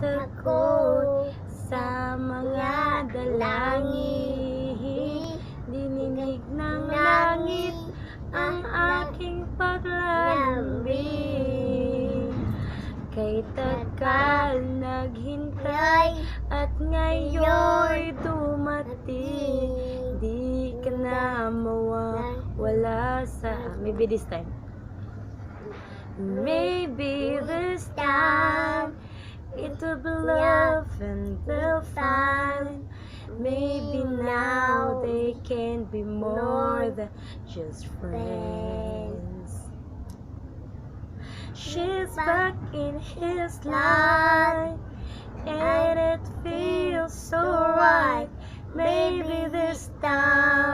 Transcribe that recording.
ako sa mga dalangin. Dininig ng langit ang aking paglalambing. Kay tagal naghintay at ngayon'y dumating. Di ka na mawawala sa... Maybe this time. Maybe this time be love and they'll find. Maybe now they can be more than just friends. She's back in his life, and it feels so right. Maybe this time